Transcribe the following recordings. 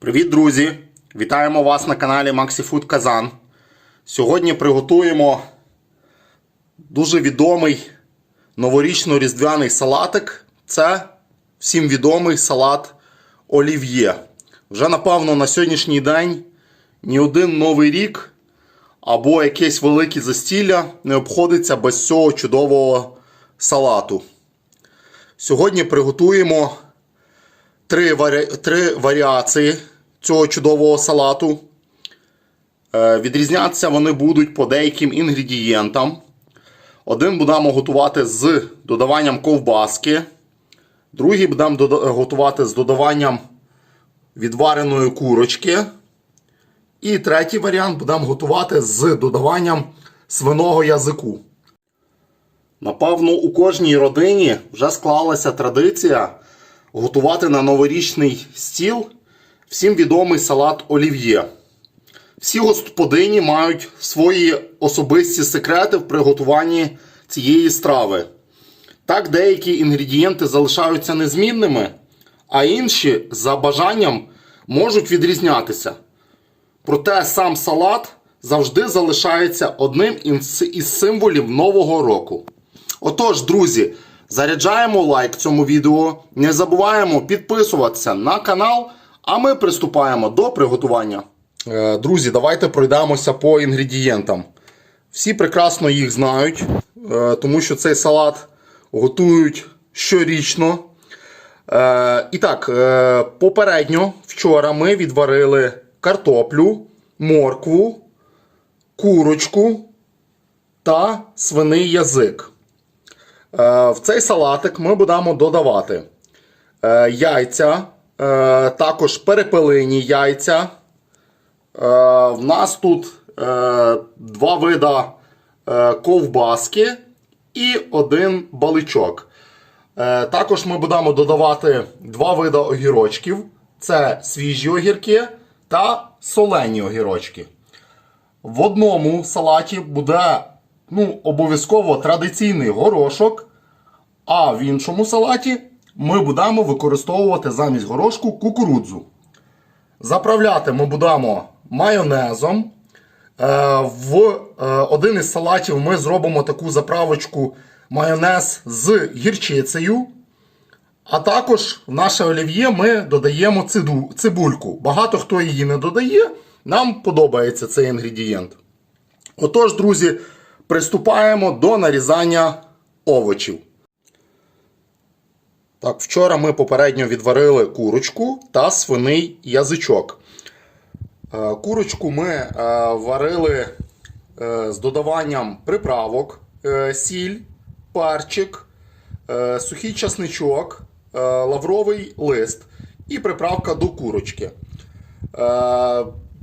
Привіт, друзі! Вітаємо вас на каналі MaxiFood Казан. Сьогодні приготуємо дуже відомий новорічно-різдвяний салатик. Це всім відомий салат олів'є. Вже напевно на сьогоднішній день ні один новий рік або якесь велике застілля не обходиться без цього чудового салату. Сьогодні приготуємо три, варі... три варіації цього чудового салату. Е, Відрізнятися вони будуть по деяким інгредієнтам. Один будемо готувати з додаванням ковбаски. Другий будемо готувати з додаванням відвареної курочки. І третій варіант будемо готувати з додаванням свиного язику. Напевно, у кожній родині вже склалася традиція готувати на новорічний стіл всім відомий салат олів'є. Всі господині мають свої особисті секрети в приготуванні цієї страви. Так, деякі інгредієнти залишаються незмінними, а інші за бажанням можуть відрізнятися. Проте сам салат завжди залишається одним із символів Нового року. Отож, друзі, заряджаємо лайк цьому відео, не забуваємо підписуватися на канал, а ми приступаємо до приготування. Е, Друзі, давайте пройдемося по інгредієнтам. Всі прекрасно їх знають, е, тому що цей салат готують щорічно. Е, І так, попередньо вчора ми відварили картоплю, моркву, курочку та свиний язик. Е, В цей салатик ми будемо додавати е, яйця, е, також перепелині яйця. В нас тут два вида ковбаски і один баличок. Також ми будемо додавати два вида огірочків: це свіжі огірки та солені огірочки. В одному салаті буде ну, обов'язково традиційний горошок, а в іншому салаті ми будемо використовувати замість горошку кукурудзу. Заправляти ми будемо майонезом. Е, В е, один із салатів ми зробимо таку заправочку майонез з гірчицею. А також в наше олів'є ми додаємо цибульку. Багато хто її не додає, нам подобається цей інгредієнт. Отож, друзі, приступаємо до нарізання овочів. Так, вчора ми попередньо відварили курочку та свиний язичок. Е, Курочку ми е, варили е, з додаванням приправок, сіль, перчик, е, сухий часничок, лавровий лист і приправка до курочки.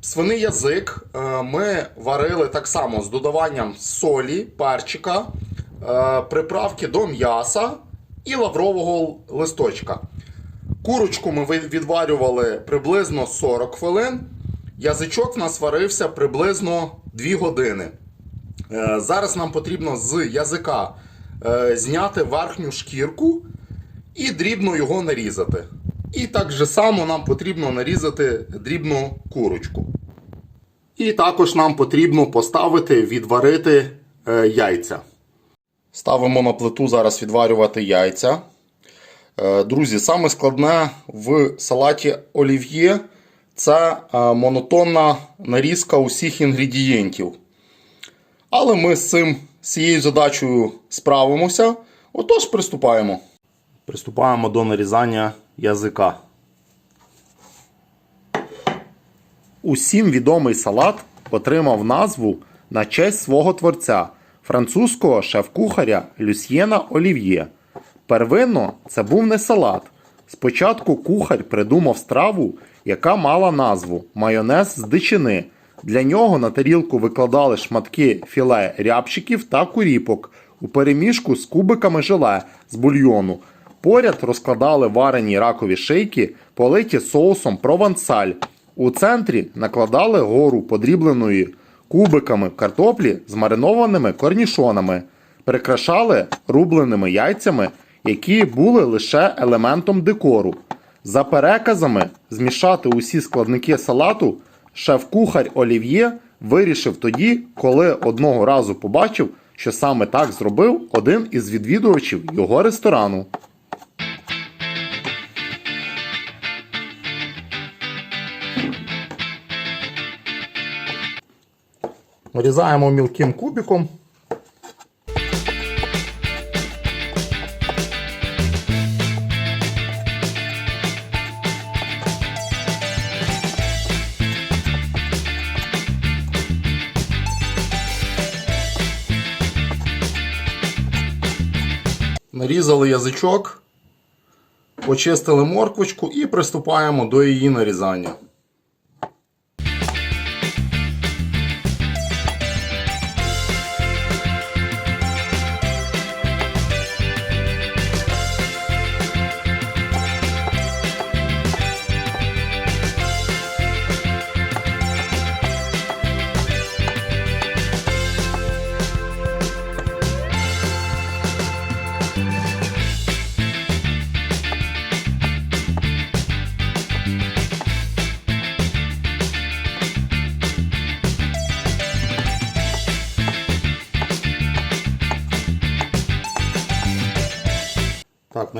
Свиний язик е, ми варили так само з додаванням солі, перчика, е, приправки до м'яса і лаврового листочка. Курочку ми відварювали приблизно 40 хвилин. Язичок в нас варився приблизно 2 години. Е, Зараз нам потрібно з язика зняти верхню шкірку і дрібно його нарізати. І так же само нам потрібно нарізати дрібну курочку. І також нам потрібно поставити відварити е, яйця. Ставимо на плиту зараз відварювати яйця. Е, Друзі, саме складне в салаті олів'є це е, монотонна нарізка усіх інгредієнтів. Але ми з цим з цією задачею справимося. Отож, приступаємо. Приступаємо до нарізання язика. Усім відомий салат отримав назву на честь свого творця, французького шеф-кухаря Люсьєна Олів'є. Первинно це був не салат. Спочатку кухар придумав страву, яка мала назву майонез з дичини. Для нього на тарілку викладали шматки філе рябчиків та куріпок у перемішку з кубиками желе з бульйону. Поряд розкладали варені ракові шийки, политі соусом провансаль. У центрі накладали гору подрібленої кубиками картоплі з маринованими корнішонами, прикрашали рубленими яйцями, які були лише елементом декору. За переказами змішати усі складники салату шеф-кухар Олів'є вирішив тоді, коли одного разу побачив, що саме так зробив один із відвідувачів його ресторану. Нарізаємо мілким кубиком. Нарізали язичок, почистили морквочку і приступаємо до її нарізання.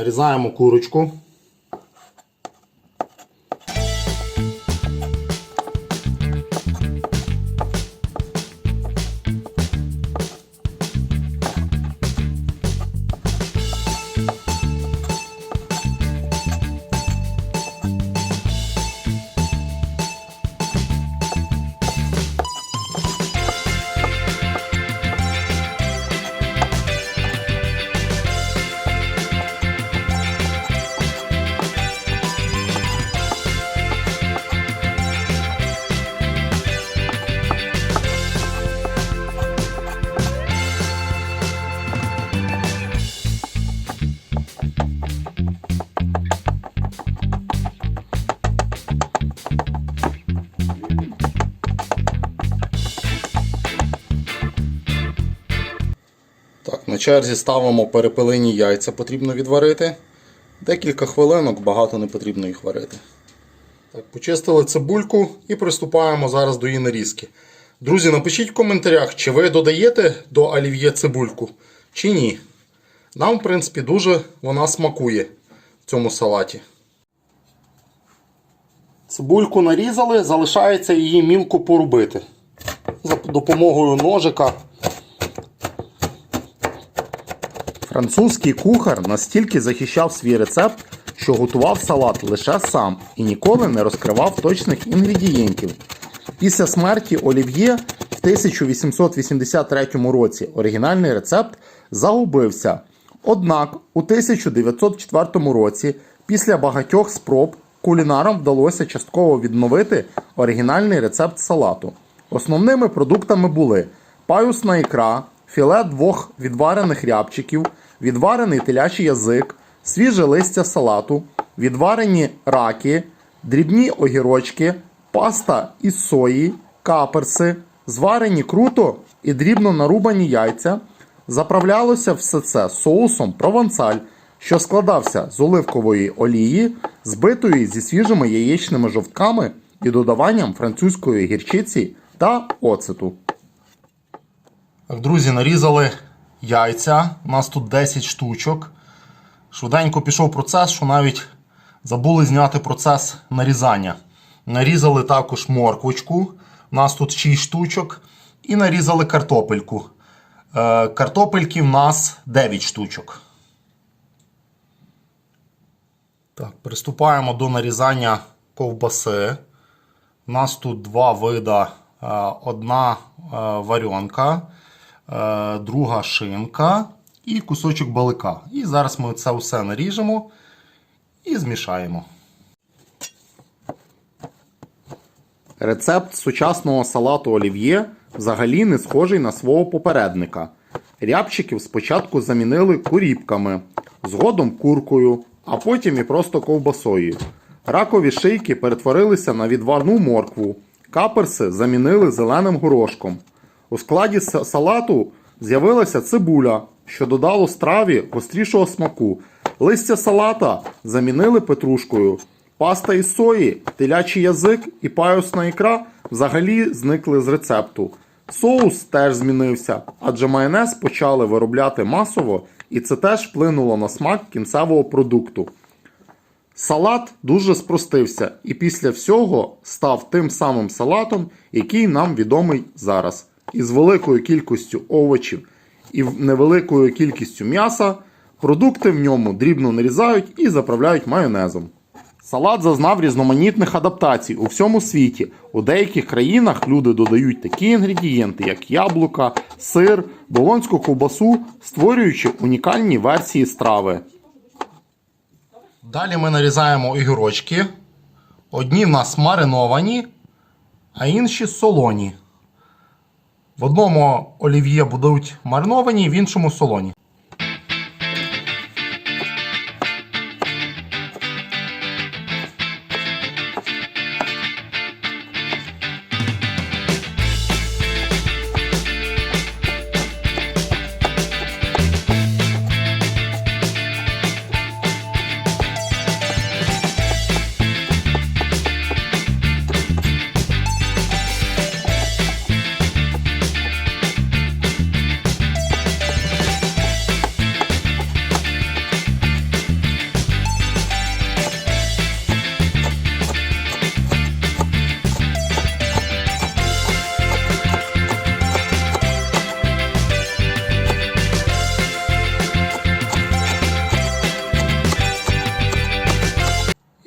Нарізаємо курочку. Черзі ставимо перепелині яйця, потрібно відварити. Декілька хвилинок, багато не потрібно їх варити. Так, почистили цибульку і приступаємо зараз до її нарізки. Друзі, напишіть в коментарях, чи ви додаєте до олів'є цибульку, чи ні. Нам, в принципі, дуже вона смакує в цьому салаті. Цибульку нарізали, залишається її мілко порубити. За допомогою ножика. Французький кухар настільки захищав свій рецепт, що готував салат лише сам і ніколи не розкривав точних інгредієнтів. Після смерті Олів'є в 1883 році оригінальний рецепт загубився. Однак у 1904 році, після багатьох спроб, кулінарам вдалося частково відновити оригінальний рецепт салату. Основними продуктами були паюсна ікра, філе двох відварених рябчиків, відварений телячий язик, свіже листя салату, відварені раки, дрібні огірочки, паста із сої, каперси, зварені круто і дрібно нарубані яйця. Заправлялося все це соусом провансаль, що складався з оливкової олії, збитої зі свіжими яєчними жовтками і додаванням французької гірчиці та оцету. Так, друзі, нарізали яйця. У нас тут 10 штучок. Швиденько пішов процес, що навіть забули зняти процес нарізання. Нарізали також морквочку. У нас тут 6 штучок. І нарізали картопельку. Е, картопельки в нас 9 штучок. Так, приступаємо до нарізання ковбаси. У нас тут два вида. Е, Одна е, варіонка, е, друга шинка і кусочок балика. І зараз ми це все наріжемо і змішаємо. Рецепт сучасного салату олів'є взагалі не схожий на свого попередника. Рябчиків спочатку замінили куріпками, згодом куркою, а потім і просто ковбасою. Ракові шийки перетворилися на відварну моркву, каперси замінили зеленим горошком. У складі салату з'явилася цибуля, що додало страві гострішого смаку. Листя салата замінили петрушкою. Паста із сої, телячий язик і паюсна ікра взагалі зникли з рецепту. Соус теж змінився, адже майонез почали виробляти масово, і це теж вплинуло на смак кінцевого продукту. Салат дуже спростився і після всього став тим самим салатом, який нам відомий зараз. Із великою кількістю овочів і невеликою кількістю м'яса продукти в ньому дрібно нарізають і заправляють майонезом. Салат зазнав різноманітних адаптацій у всьому світі. У деяких країнах люди додають такі інгредієнти, як яблука, сир, болонську ковбасу, створюючи унікальні версії страви. Далі ми нарізаємо огірочки. Одні в нас мариновані, а інші солоні. В одному олів'є будуть мариновані, в іншому солоні.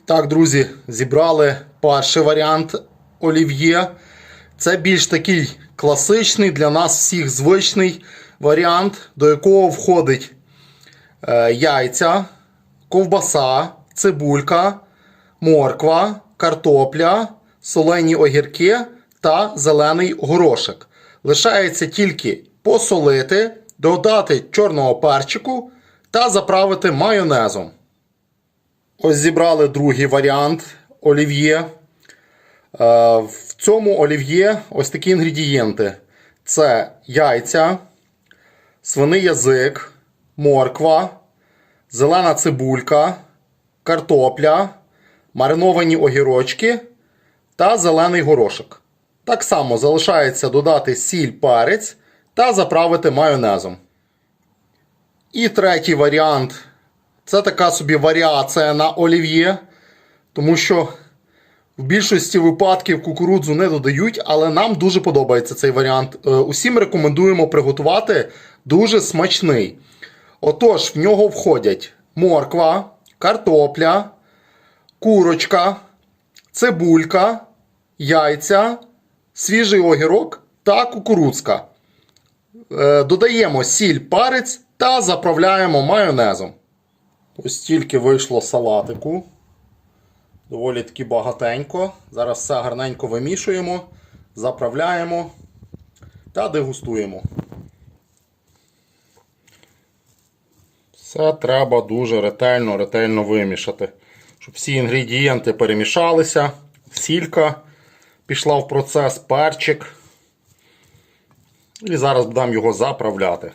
Так, друзі, зібрали перший варіант олів'є. Це більш такий класичний для нас всіх звичний варіант, до якого входить е, яйця, ковбаса, цибулька, морква, картопля, солені огірки та зелений горошок. Лишається тільки посолити, додати чорного перчику та заправити майонезом. Ось зібрали другий варіант олів'є. Е, В цьому олів'є ось такі інгредієнти: це яйця, свиний язик, морква, зелена цибулька, картопля, мариновані огірочки та зелений горошок. Так само залишається додати сіль, перець та заправити майонезом. І третій варіант це така собі варіація на олів'є, тому що в більшості випадків кукурудзу не додають, але нам дуже подобається цей варіант. Е, Усім рекомендуємо приготувати дуже смачний. Отож, в нього входять морква, картопля, курочка, цибулька, яйця, свіжий огірок та кукурудзка. Е, Додаємо сіль, перець та заправляємо майонезом. Ось тільки вийшло салатику. Доволі таки багатенько. Зараз все гарненько вимішуємо, заправляємо та дегустуємо. Все треба дуже ретельно, ретельно вимішати. Щоб всі інгредієнти перемішалися, сілька пішла в процес, перчик. І зараз будемо його заправляти.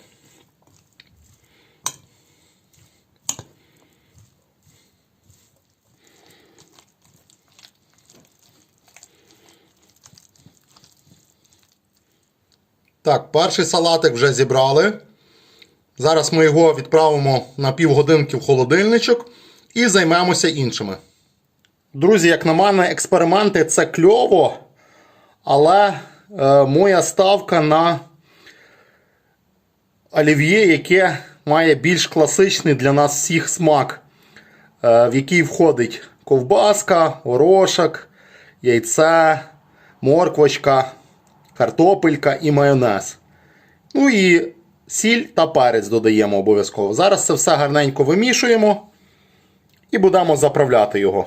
Так, перший салатик вже зібрали. Зараз ми його відправимо на півгодинки в холодильничок і займемося іншими. Друзі, як на мене, експерименти це кльово, але е, моя ставка на олів'є, яке має більш класичний для нас всіх смак, е, в який входить ковбаска, горошок, яйце, морквочка, картопелька і майонез. Ну і сіль та перець додаємо обов'язково. Зараз це все гарненько вимішуємо і будемо заправляти його.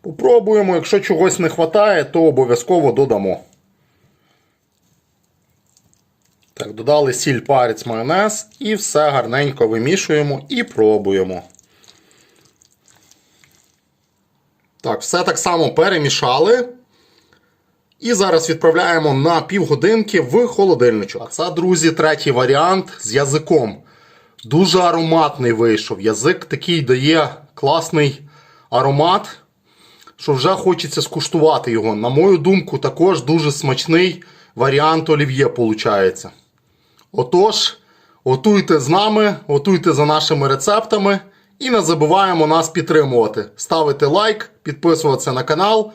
Попробуємо, якщо чогось не вистачає, то обов'язково додамо. Так, додали сіль, перець, майонез і все гарненько вимішуємо і пробуємо. Так, все так само перемішали. І зараз відправляємо на півгодинки в холодильничок. А це, друзі, третій варіант з язиком. Дуже ароматний вийшов. Язик такий дає класний аромат, що вже хочеться скуштувати його. На мою думку, також дуже смачний варіант олів'є виходить. Отож, готуйте з нами, готуйте за нашими рецептами і не забуваємо нас підтримувати. Ставити лайк, підписуватися на канал.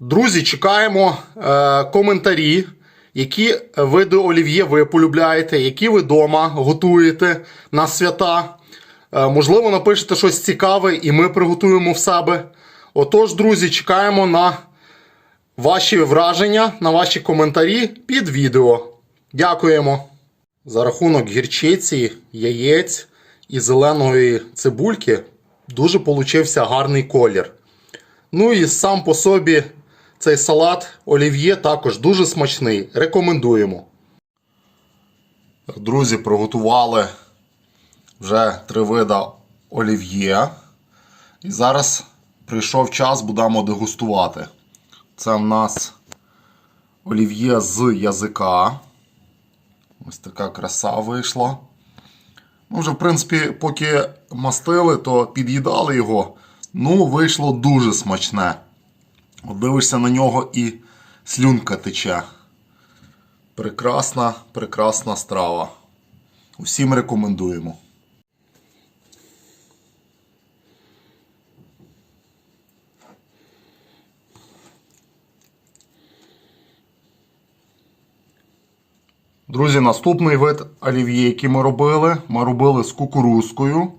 Друзі, чекаємо е, коментарі, які види олів'є ви полюбляєте, які ви вдома готуєте на свята. Е, можливо, напишете щось цікаве і ми приготуємо в себе. Отож, друзі, чекаємо на ваші враження, на ваші коментарі під відео. Дякуємо. За рахунок гірчиці, яєць і зеленої цибульки дуже получився гарний колір. Ну і сам по собі цей салат олів'є також дуже смачний. Рекомендуємо. Друзі, приготували вже три вида олів'є. І зараз прийшов час, будемо дегустувати. Це в нас олів'є з язика. Ось така краса вийшла. Ну, вже, в принципі, поки мастили, то під'їдали його. Ну, вийшло дуже смачне. От дивишся на нього і слюнка тече. Прекрасна, прекрасна страва. Усім рекомендуємо. Друзі, наступний вид олів'є, який ми робили, ми робили з кукурузкою.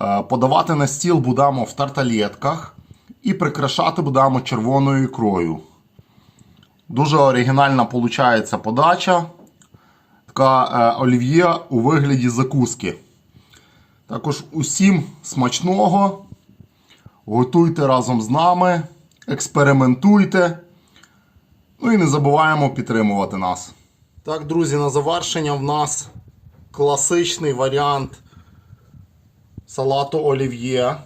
Е, Подавати на стіл будемо в тарталетках і прикрашати будемо червоною ікрою. Дуже оригінальна виходить подача. Така е, олів'є у вигляді закуски. Також усім смачного. Готуйте разом з нами, експериментуйте. Ну і не забуваємо підтримувати нас. Так, друзі, на завершення в нас класичний варіант салату олів'є.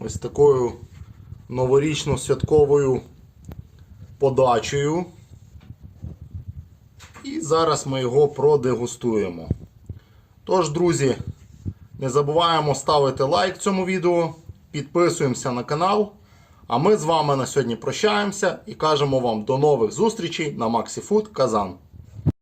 Ось такою новорічно-святковою подачею. І зараз ми його продегустуємо. Тож, друзі, не забуваємо ставити лайк цьому відео, підписуємося на канал. А ми з вами на сьогодні прощаємося і кажемо вам до нових зустрічей на Maxi Food Казан.